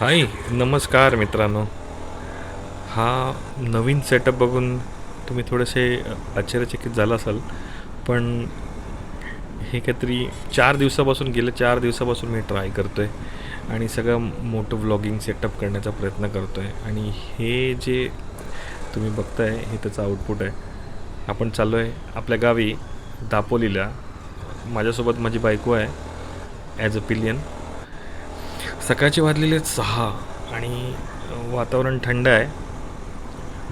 हाय नमस्कार मित्रांनो. हा नवीन सेटअप बघून तुम्ही थोडेसे आश्चर्यचकित झाला असाल पण हे काहीतरी चार दिवसापासून गेल्या चार दिवसापासून मी ट्राय करतो आहे आणि सगळं मोठं व्लॉगिंग सेटअप करण्याचा प्रयत्न करतो आहे आणि हे जे तुम्ही बघताय हे त्याचं आउटपुट आहे. आपण चाललो आहे आपल्या गावी दापोलीला. माझ्यासोबत माझी बायको आहे ॲज अ पिलियन सकाळचे वाजलेले सहा आणि वातावरण थंड आहे.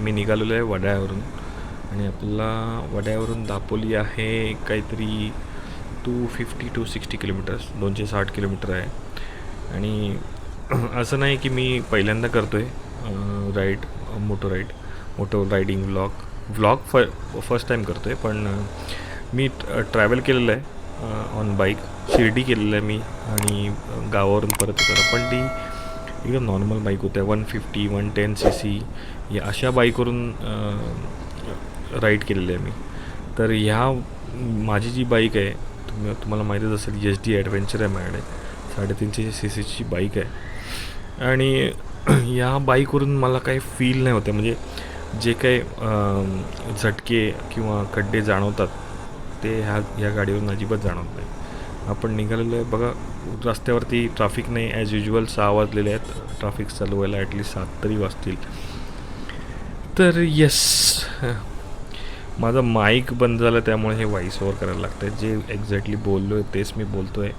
मी निघालेलो आहे वड्यावरून आणि आपला वड्यावरून दापोली आहे काहीतरी two fifty two sixty kilometres दोनशे साठ किलोमीटर आहे. आणि असं नाही की मी पहिल्यांदा करतो आहे ride moto ride moto riding vlog vlog फ फर्स्ट टाईम करतो आहे पण मी ट्रॅव्हल केलेलं आहे ऑन बाईक शिर्डी केलेलं आहे मी आणि गावावरून परत येताना. पण ती एकदम नॉर्मल बाईक होत्या. One fifty one ten C C या अशा बाईकवरून राईड केलेली आहे मी. तर ह्या माझी जी बाईक आहे तुम्ही तुम्हाला माहीतच असेल एच डी ॲडव्हेंचर आहे माझ्याकडे. साडेतीनशे सी सीची बाईक आहे. आणि या बाईकवरून मला काही फील नाही होते. म्हणजे जे काही झटके किंवा खड्डे जाणवतात ते ह्या ह्या गाडीवरून अजिबात जाणवत नाही. आपण निघालेलो आहे. बघा रस्त्यावरती ट्राफिक नाही. ॲज युजल सहा वाजलेले आहेत. ट्राफिक चालू व्हायला ॲटलीस्ट सात तरी वाजतील. तर येस माझा माईक बंद झाला त्यामुळे हे व्हॉइस ओव्हर करायला लागतं जे एक्झॅक्टली बोललो आहे तेच मी बोलतो आहे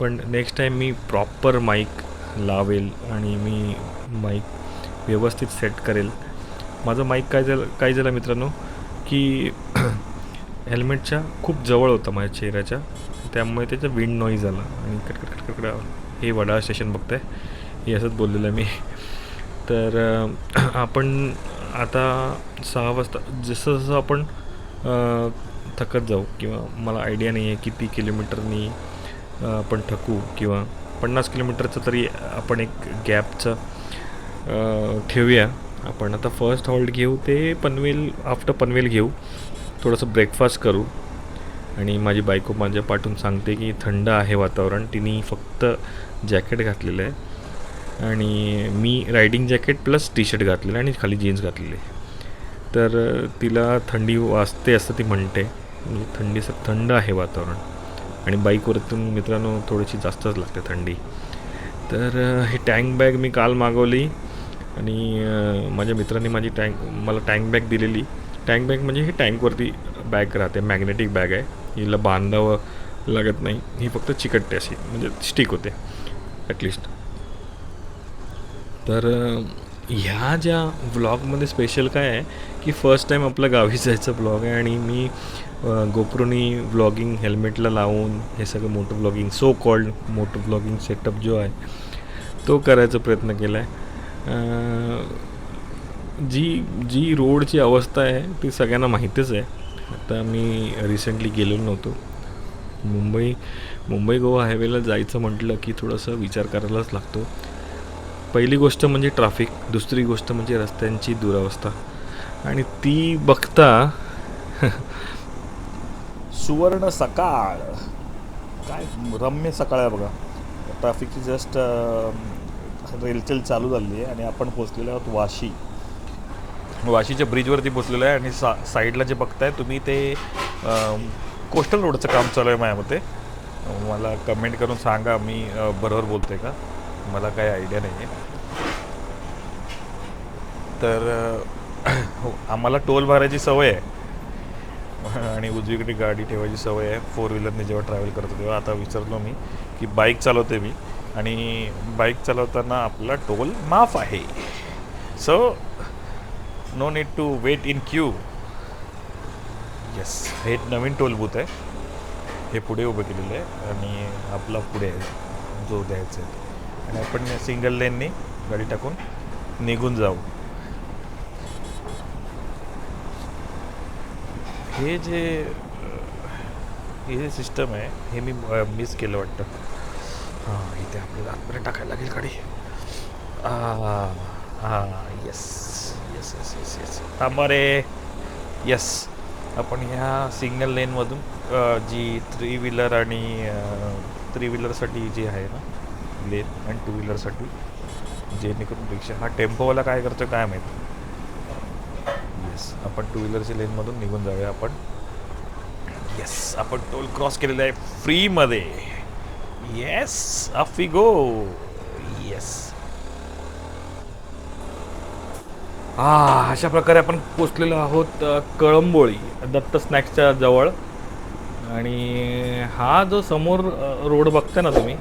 पण नेक्स्ट टाईम मी प्रॉपर माईक लावेल आणि मी माईक व्यवस्थित सेट करेल. माझं माईक काय झालं काय झालं मित्रांनो? की हेल्मेटच्या खूप जवळ होता माझ्या चेहऱ्याच्या. त्यामुळे त्याचा विंड नॉईज आला आणि कटकट कटकट हे वडाळ स्टेशन बघताय. हे असंच बोललेलं आहे मी. तर आपण आता सहा वाजता जसं जसं आपण थकत जाऊ किंवा मला आयडिया नाही आहे किती किलोमीटरनी आपण थकू किंवा पन्नास किलोमीटरचं तरी आपण एक गॅपचं ठेवूया. आपण आता फर्स्ट हॉल्ट घेऊ ते पनवेल आफ्टर पनवेल घेऊ. थोडंसं ब्रेकफास्ट करू. आणि माझी बायको माझ्या पाठून सांगते की थंड आहे वातावरण. तिने फक्त जॅकेट घातलेलं आहे. आणि मी riding jacket plus T shirt घातलेलं आणि खाली जीन्स घातलेली आहे. तर तिला थंडी वाजते असं ती म्हणते. म्हणजे थंडी थंड आहे वातावरण. आणि बाईकवरतून मित्रांनो थोडीशी जास्तच लागते थंडी. तर हे ही टँक बॅग मी काल मागवली. आणि माझ्या मित्रांनी माझी टँक मला टँक बॅग दिलेली. टँक बॅग म्हणजे ही टँकवरती बॅग राहते मॅग्नेटिक बॅग आहे. हिला बांधावं लागत नाही. ही फक्त चिकटते अशी म्हणजे स्टिक होते ॲटलिस्ट तर ह्या ज्या व्लॉगमध्ये स्पेशल काय आहे की फर्स्ट टाईम आपलं गावी जायचं ब्लॉग आहे आणि मी गोप्रोनी व्लॉगिंग हेल्मेटला लावून हे सगळं मोठं vlogging so called motor vlogging setup जो आहे तो करायचा प्रयत्न केला आहे जी जी रोडची अवस्था आहे ती सगळ्यांना माहीतच आहे. आता मी रिसेंटली गेलेलो नव्हतो. मुंबई मुंबई गोवा हायवेला जायचं म्हटलं की थोडंसं विचार करायलाच लागतो. पहिली गोष्ट म्हणजे ट्रॅफिक दुसरी गोष्ट म्हणजे रस्त्यांची दुरावस्था. आणि ती बघता सुवर्ण सकाळ. काय रम्य सकाळ आहे बघा. ट्रॅफिकची जस्ट रेलचेल चालू झाली आहे आणि आपण पोचलेलो आहोत वाशी. वाशीच्या ब्रिजवरती पोचलेलो आहे आणि सा साईडला जे बघताय तुम्ही ते कोस्टल रोडचं काम चालू आहे माझ्या मते. मला कमेंट करून सांगा मी बरोबर बोलतोय का? मला काही आयडिया नाही आहे तर हो, आम्हाला टोल भरायची सवय आहे. आणि उजवीकडे गाडी ठेवायची सवय आहे. फोर व्हीलरने जेव्हा ट्रॅव्हल करतो तेव्हा आता विसरलो मी की बाईक चालवते मी. आणि बाईक चालवताना आपला टोल माफ आहे. So no need to wait in queue yes हे नवीन टोलबूथ आहे. हे पुढे उभं केलेलं आहे आणि आपला पुढे आहे. जो द्यायचा आहे. आणि आपण सिंगल लेननी गाडी टाकून निघून जाऊ. हे जे हे जे सिस्टम आहे हे मी मिस केलं वाटतं. हां इथे आपल्याला आतमध्ये टाकायला लागेल गाडी. हां yes yes yes yes yes थांबा रे येस आपण ह्या सिंगल लेनमधून जी थ्री व्हीलर आणि थ्री व्हीलरसाठी जी आहे ना लेन आणि टू व्हीलरसाठी जेणेकरून रिक्षा हा टेम्पोवाला काय करतो काय माहीत? येस आपण टू व्हीलरच्या लेनमधून निघून जाऊया आपण. येस आपण टोल क्रॉस केलेला आहे फ्रीमध्ये yes off we go yes हा अशा प्रकारे आपण पोचलेलो आहोत कळंबोळी दत्त स्नॅक्सच्या जवळ. आणि हा जो समोर रोड बघता ना तुम्ही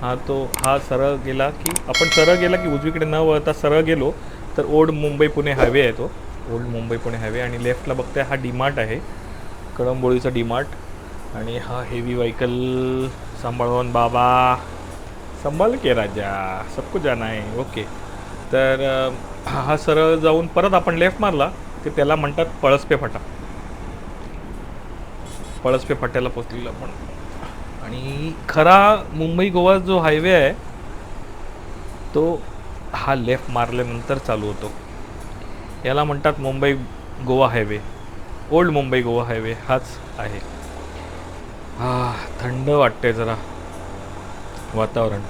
हा तो हा सरळ गेला की आपण सरळ गेला की उजवीकडे न वळता सरळ गेलो तर ओल्ड मुंबई पुणे हायवे आहे तो. ओल्ड मुंबई पुणे हायवे आणि लेफ्टला बघताय हा डीमार्ट आहे कळंबोळीचा डीमार्ट. आणि हा हेवी व्हेकल सांभाळून बाबा. संभाल के राजा सबको जाना आहे ओके. तर हा सरळ जाऊन परत आपण लेफ्ट मारला की त्याला म्हणतात पळसपे फाटा. पळसपे फाट्याला पोचलेलं आपण. आणि खरा मुंबई गोवा जो हायवे आहे तो हा लेफ्ट मारल्यानंतर चालू होतो. याला म्हणतात Mumbai Goa highway old Mumbai Goa highway हाच आहे. हा थंड वाटते जरा वातावरण.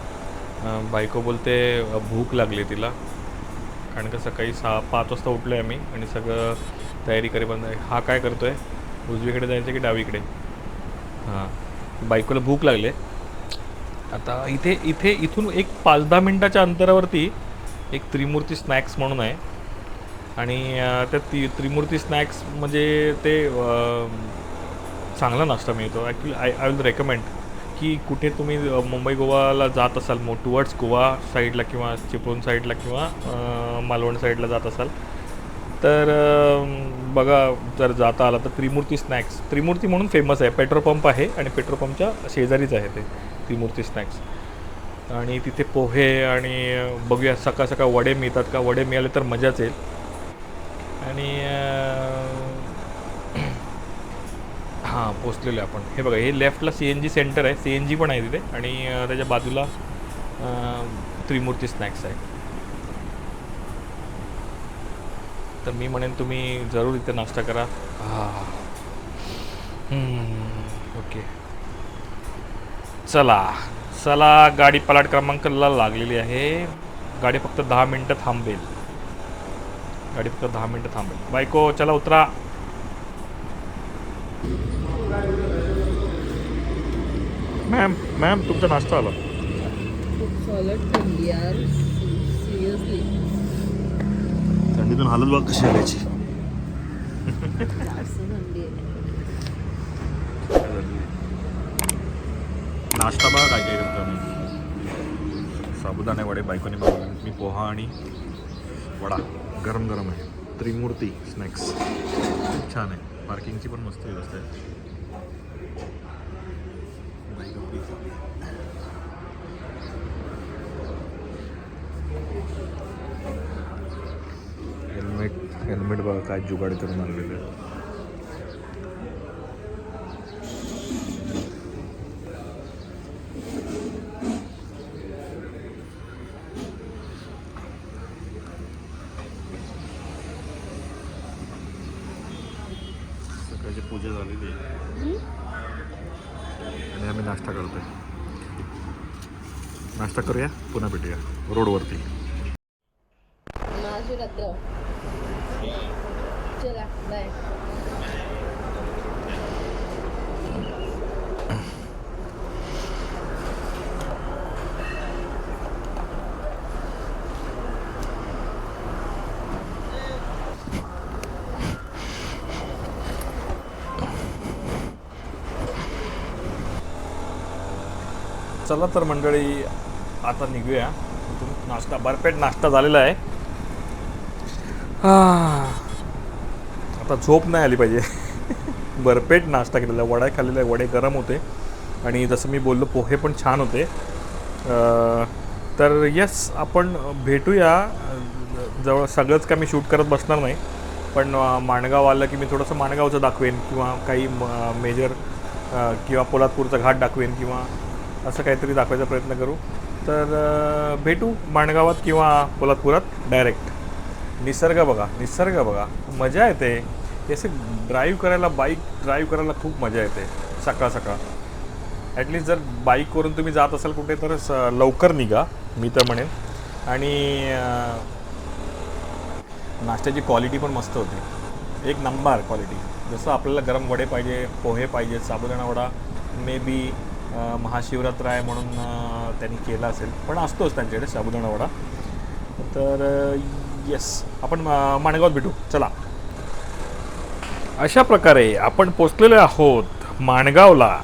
बायको बोलते भूक लागली तिला. कारण का सकाळी सहा पाच वाजता उठलो आहे आम्ही आणि सगळं तयारी करेपर्यंत हा काय करतो आहे उजवीकडे जायचं की डावीकडे? हां. बायकोला भूक लागले. आता इथे इथे इथून एक पाच दहा मिनटाच्या अंतरावरती एक त्रिमूर्ती स्नॅक्स म्हणून आहे. आणि त्या ती त्रिमूर्ती स्नॅक्स म्हणजे ते चांगला नाश्ता मिळतो. Actually I I will recommend की कुठे तुम्ही मुंबई गोवाला जात असाल मो टुवर्ड्स गोवा साईडला किंवा चिपळूण साईडला किंवा मालवण साईडला जात असाल तर बघा जर जाता आला तर त्रिमूर्ती स्नॅक्स त्रिमूर्ती म्हणून फेमस आहे. पेट्रोल पंप आहे आणि पेट्रोल पंपच्या शेजारीच आहे ते त्रिमूर्ती स्नॅक्स आणि तिथे पोहे आणि बघूया सकाळ सकाळ वडे मिळतात का? वडे मिळाले तर मजाच येईल. आणि हां पोचलेलो आपण. हे बघा हे लेफ्टला सी एन जी सेंटर आहे. सी एन जी पण आहे तिथे. आणि त्याच्या बाजूला त्रिमूर्ती स्नॅक्स आहे. तर मी म्हणेन तुम्ही जरूर इथे नाश्ता करा. हां. ओके. चला. चला गाडी पलाट क्रमांकला लागलेली आहे. गाडी फक्त दहा मिनटं थांबेल. गाडी फक्त दहा मिनटं थांबेल. बायको चला उतरा. मॅम मॅम तुमचा नाश्ता आला. खूप सॉलिड थंडी यार. सिरियसली थंडीतून हालत बघ कशी आल्याची नाश्ता बघा काय काय करतो मी साबुदाणे वडे बायकोने मागवले मी पोहा आणि वडा. गरम गरम आहे. त्रिमूर्ती स्नॅक्स. खूप छान आहे. पार्किंगची पण मस्त व्यवस्था आहे. हेल्मेट हेल्मेट बघा काय जुगाड करून आणलेलं आहे सकाळची पूजा झालेली आहे आणि आम्ही नाश्ता करतोय नाश्ता करूया पुन्हा भेटूया रोडवरती माझी रात्र चला बाय चला तर मंडळी आता निघूया. इथून नाश्ता बरपेट नाश्ता झालेला आहे. आता झोप नाही आली पाहिजे. बरपेट नाश्ता केलेला आहे. वडा खाल्लेला आहे. वडे गरम होते. आणि जसं मी बोललो पोहे पण छान होते. तर येस आपण भेटूया. जवळ सगळंच काय मी शूट करत बसणार नाही. पण माणगाव आलं की मी थोडंसं माणगावचं दाखवेन किंवा काही मेजर किंवा पोलादपूरचा घाट दाखवेन किंवा असं काहीतरी दाखवायचा प्रयत्न करू. तर भेटू माणगावात किंवा पोलादपुरात डायरेक्ट निसर्ग बघा निसर्ग बघा. मजा येते. असे असं ड्राईव्ह करायला बाईक ड्राईव्ह करायला खूप मजा येते. सकाळ सकाळ. ॲटलिस्ट जर बाईकवरून तुम्ही जात असाल कुठे तर स- लवकर निघा. मी तर म्हणेन. आणि नाश्त्याची क्वालिटी पण मस्त होती. एक नंबर क्वालिटी जसं आपल्याला गरम वडे पाहिजे पोहे पाहिजे साबुदाणा वडा मे बी महाशिवरात्र आहे म्हणून त्यांनी केला असेल. पण असतोच त्यांच्याकडे साबुदाणा वडा. तर येस आपण माणगावात भेटू. चला. अशा प्रकारे आपण पोचलेले आहोत माणगावला.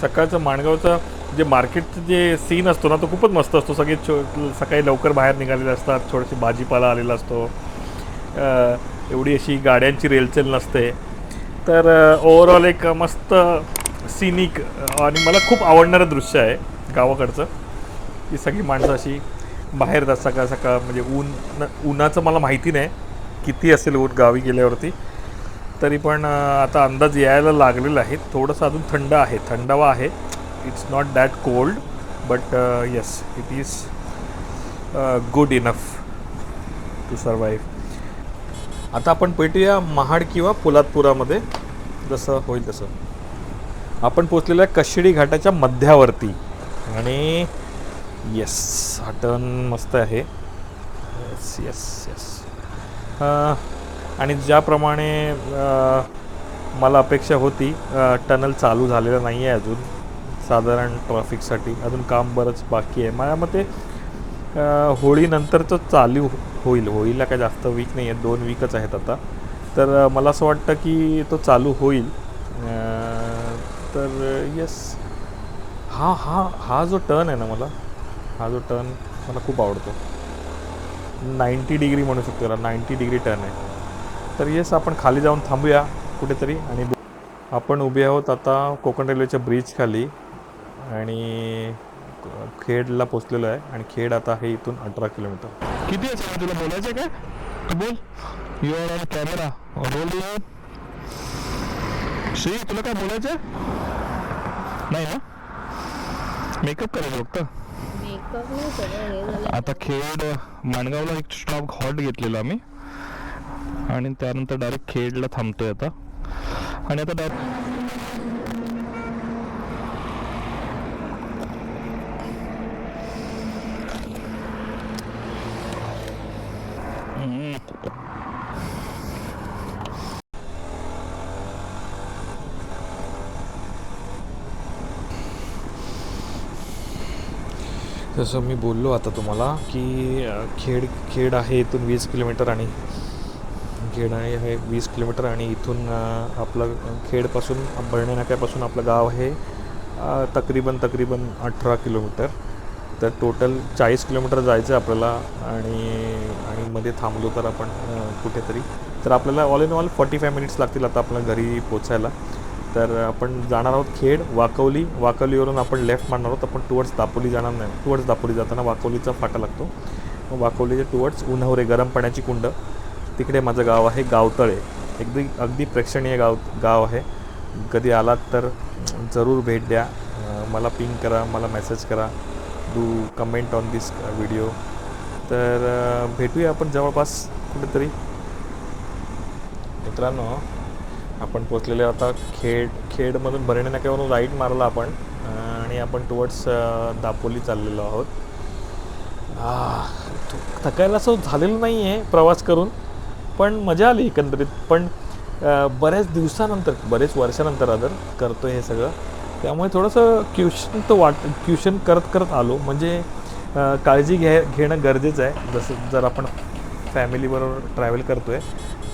सकाळचं माणगावचं जे मार्केटचं जे सीन असतो ना तो खूपच मस्त असतो. सगळे छो सकाळी लवकर बाहेर निघालेले असतात. थोडीशी भाजीपाला आलेला असतो. एवढी अशी गाड्यांची रेलचेल नसते. तर ओव्हरऑल एक मस्त सिनिक आणि मला खूप आवडणारं दृश्य आहे गावाकडचं. की सगळी माणसं अशी बाहेर जात सकाळ सकाळ म्हणजे ऊन न- उन्हाचं मला माहिती नाही किती असेल ऊन गावी गेल्यावरती. तरी पण आता अंदाज यायला लागलेला आहे. थोडंसं अजून थंड आहे. थंडावा आहे. It's not that cold but yes it is good enough to survive आता आपण भेटूया महाड किंवा पोलादपुरामध्ये. जसं होईल तसं. आपण पोचलेल्या कशिडी घाटाच्या मध्यावरती. आणि येस हा टर्न मस्त आहे. येस येस येस आणि ज्याप्रमाणे मला अपेक्षा होती टनल चालू झालेलं नाही आहे अजून. साधारण ट्रॅफिकसाठी अजून काम बरंच बाकी आहे. माझ्या मते होळीनंतरचं चालू होईल. होळीला काय जास्त वीक नाही आहे दोन वीकच आहेत आता. तर मला असं वाटतं की तो चालू होईल. तर येस हा हा हा जो टर्न आहे ना मला हा जो टर्न मला खूप आवडतो. नाईंटी डिग्री म्हणू शकतो त्याला नाईंटी डिग्री टर्न आहे. तर येस आपण खाली जाऊन थांबूया कुठेतरी आणि आपण उभे आहोत आता कोकण रेल्वेच्या ब्रिज खाली आणि खेडला पोचलेलो आहे आणि खेड आता आहे इथून अठरा किलोमीटर किती आहे तुला बोलायचं काय? बोल. You are on camera roll Shri तुला काय बोलायचं नाही ना? मेकअप करायचं फक्त. आता खेड माणगावला एक स्टॉप हॉट घेतलेला आम्ही. आणि त्यानंतर डायरेक्ट खेडला थांबतोय आता. आणि आता डायरेक्ट जसं मी बोललो आता तुम्हाला की खेड खेड आहे इथून वीस किलोमीटर आणि खेड आहे आहे वीस किलोमीटर आणि इथून आपलं खेडपासून बळणे नाक्यापासून आपलं गाव आहे तकरीबन तकरीबन अठरा किलोमीटर. तर टोटल चाळीस किलोमीटर जायचं आहे आपल्याला आणि आणि मध्ये थांबलो तर आपण कुठेतरी. तर आपल्याला all in all forty five minutes लागतील आता आपल्या घरी पोचायला. तर आपण जाणार आहोत खेड वाकवली. वाकवलीवरून आपण लेफ्ट मारणार आहोत. आपण टुवर्ड्स दापोली जाणार नाही. टुवर्ड्स दापोली जाताना वाकवलीचा फाटा लागतो. वाकवलीचे टुवर्ड्स उन्हवरे गरम पाण्याची कुंड. तिकडे माझं गाव आहे गावतळे. अगदी अगदी प्रेक्षणीय गाव गाव आहे. कधी आलात तर जरूर भेट द्या. मला पिंग करा मला मेसेज करा. Do comment on this video तर भेटूया आपण जवळपास कुठेतरी. मित्रांनो आपण पोचलेले आता खेड खेडमधून भरणे नाक्यावरून राईट मारला आपण. आणि आपण टुवर्ड्स दापोली चाललेलो आहोत. थकायला असं झालेलं नाही आहे प्रवास करून. पण मजा आली एकंदरीत. पण बऱ्याच दिवसानंतर बरेच वर्षानंतर अदर करतो हे सगळं. त्यामुळे थोडंसं क्युशन तर वाट क्युशन करत करत आलो. म्हणजे काळजी घ्या घेणं गरजेचं आहे. जसं जर आपण फॅमिलीबरोबर ट्रॅव्हल करतो आहे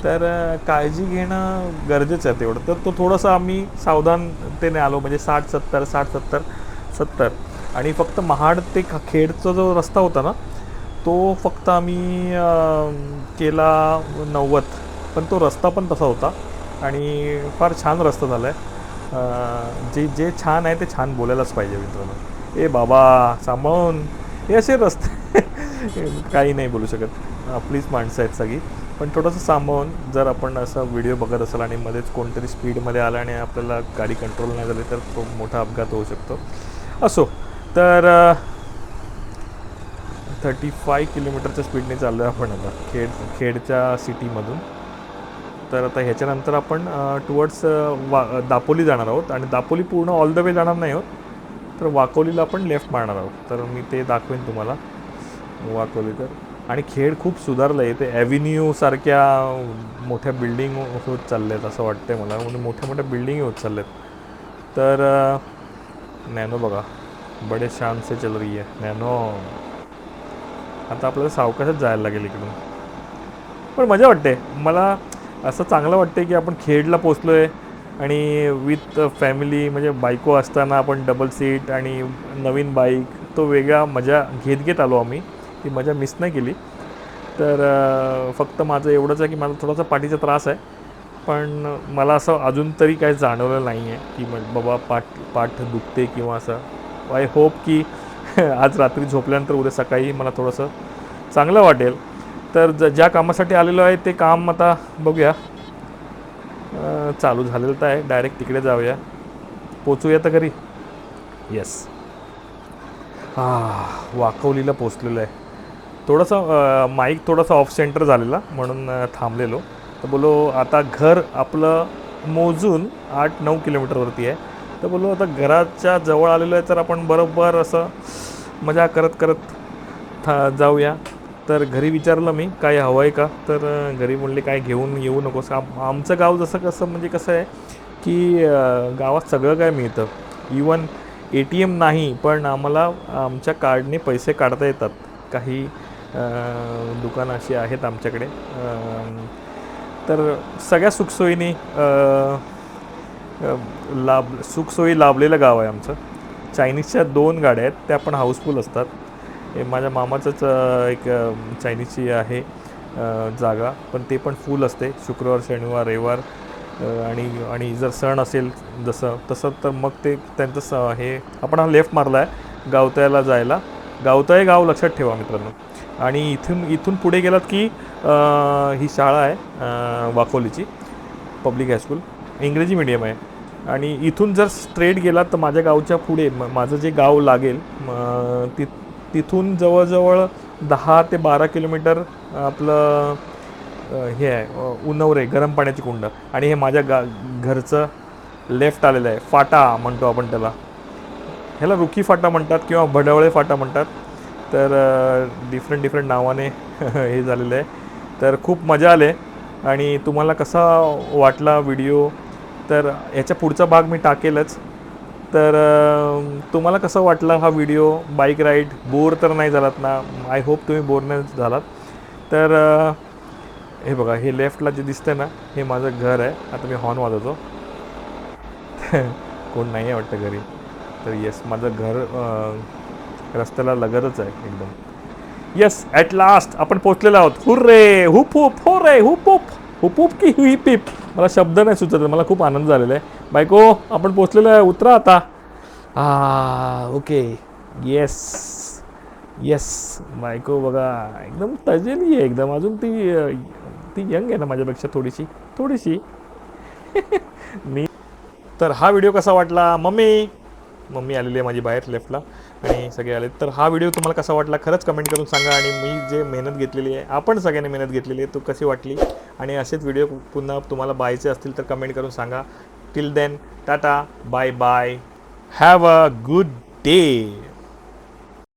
तर काळजी घेणं गरजेचं आहे तेवढं. तर तो थोडंसं आम्ही सावधानतेने आलो म्हणजे साठ सत्तर साठ सत्तर सत्तर. आणि फक्त महाड ते ख- खेडचा जो रस्ता होता ना तो फक्त आम्ही केला नव्वद. पण तो रस्ता पण तसा होता. आणि फार छान रस्ता झाला आहे जे जे छान आहे ते छान बोलायलाच पाहिजे मित्रांनो. ए बाबा सांभाळून हे असे रस्ते. काही नाही बोलू शकत. आपलीच माणसं आहेत सगळी. पण थोडंसं सांभाळून जर आपण असं व्हिडिओ बघत असाल आणि मध्येच कोणतरी स्पीडमध्ये आला आणि आपल्याला गाडी कंट्रोल नाही झाली तर तो मोठा अपघात होऊ शकतो. असो तर थर्टी फाय किलोमीटरच्या स्पीडने चाललो आहे आपण आता खेड खेडच्या सिटीमधून. तर आता ह्याच्यानंतर आपण टुवर्ड्स वा दापोली जाणार आहोत आणि दापोली पूर्ण ऑल द वे जाणार नाही आहोत तर वाकोलीला आपण लेफ्ट मारणार आहोत. तर मी ते दाखवेन तुम्हाला. वाकोली तर. आणि खेळ खूप सुधारलं आहे ते ॲव्हेन्यू सारख्या मोठ्या बिल्डिंग होत चालल्या आहेत असं वाटतंय मला. म्हणजे मोठ्या मोठ्या बिल्डिंग होत चालल्यात तर नॅनो बघा. बडे शान से चल रही आहे नॅनो. आता आपल्याला सावकाशच जायला लागेल इकडून. पण मजा वाटते. मला असं चांगलं वाटते की आपण खेडला पोचलो आहे आणि विथ फॅमिली म्हणजे बायको असताना आपण डबल सीट आणि नवीन बाईक तो वेगळा मजा घेत घेत आलो आम्ही. ती मजा मिस नाही केली. तर फक्त माझं एवढंच आहे की मला थोडासा पाठीचा त्रास आहे. पण मला असं अजून तरी काही जाणवलं नाही आहे की मग बाबा पाठ पाठ दुखते किंवा असं. आय होप की आज रात्री झोपल्यानंतर उद्या सकाळी मला थोडंसं चांगलं वाटेल. तर ज ज्या कामासाठी आलेलो आहे ते काम आता बघूया. चालू झालेलं तर आहे. डायरेक्ट तिकडे जाऊया. पोचूया तर घरी. येस हां वाकवलीला पोचलेलं आहे. थोडंसं माईक थोडासा ऑफ सेंटर झालेला म्हणून थांबलेलो. तर बोलो आता घर आपलं मोजून आठ नऊ किलोमीटरवरती आहे. तर बोलो आता घराच्या जवळ आलेलो आहे तर आपण बरोबर असं मजा करत करत था जाऊया. तर घरी विचारलं मी काय हवं आहे का? तर घरी म्हणले काय घेऊन येऊ नकोस. आम आमचं गाव जसं कसं म्हणजे कसं आहे की गावात सगळं काय मिळतं. इवन ए टी एम नाही पण आम्हाला आमच्या कार्डने पैसे काढता येतात. काही दुकानं अशी आहेत आमच्याकडे. तर सगळ्या सुखसोयीनी लाभ सुखसोयी लाभलेलं गाव आहे आमचं. चायनीजच्या दोन गाड्या आहेत त्या पण हाऊसफुल असतात. हे माझ्या मामाचंच एक चायनीजची आहे जागा. पण ते पण फुल असते. शुक्रवार शनिवार रविवार आणि आणि जर सण असेल जसं तसं तर मग ते त्यांचं स हे आपण हा लेफ्ट मारला आहे गावतळ्याला जायला. गावतळे गाव लक्षात ठेवा मित्रांनो. आणि इथून इथून पुढे गेलात की ही शाळा आहे वाकोलीची पब्लिक हायस्कूल इंग्रजी मीडियम आहे. आणि इथून जर स्ट्रेट गेलात तर माझ्या गावच्या पुढे म- माझं जे गाव लागेल ति तिथून जवळजवळ दहा ते बारा किलोमीटर आपलं हे आहे अ, उन्नवरे गरम पाण्याची कुंड. आणि हे माझ्या गा घरचं लेफ्ट आलेलं आहे फाटा म्हणतो आपण त्याला. ह्याला रुखी फाटा म्हणतात किंवा भडवळे फाटा म्हणतात. तर डिफरंट डिफरंट नावाने हे झालेलं आहे. तर खूप मजा आले आणि तुम्हाला कसा वाटला व्हिडिओ तर ह्याच्या पुढचा भाग मी टाकेलच. तर तुम्हाला कसा वाटलं हा व्हिडिओ बाईक राईड बोर तर नाही झालात ना? आय होप तुम्ही बोर नाही झालात. तर हे बघा हे लेफ्टला जे दिसतं ना हे माझं घर आहे. आता मी हॉर्न वाजवतो. कोण नाही आहे वाटतं घरी. तर येस माझं घर रस्त्याला लगतच आहे एकदम. येस ॲट लास्ट आपण पोचलेलो आहोत. हुर्रे हुप हुप हो रे हुप हुप. हुप हुप की हुई पिप. मला शब्द नाही सुचत मला खूप आनंद झालेला आहे. बायको आपण पोचलेलो आहे उतरा आता. हा ओके. येस येस बायको बघा एकदम तजेली आहे एकदम. अजून ती ती यंग आहे ना माझ्यापेक्षा थोडीशी थोडीशी. मी तर हा व्हिडिओ कसा वाटला? मम्मी? मम्मी आलेली आहे माझी बाहेर लेफ्टला आणि सगळे आले तर हा व्हिडिओ तुम्हाला कसा वाटला खरंच कमेंट करून सांगा आणि मी जे मेहनत घेतलेली आहे आपण सगळ्यांनी मेहनत घेतलेली आहे तो कशी वाटली? आणि असेच व्हिडिओ पुन्हा तुम्हाला बायचे असतील तर कमेंट करून सांगा. Till then tata bye bye have a good day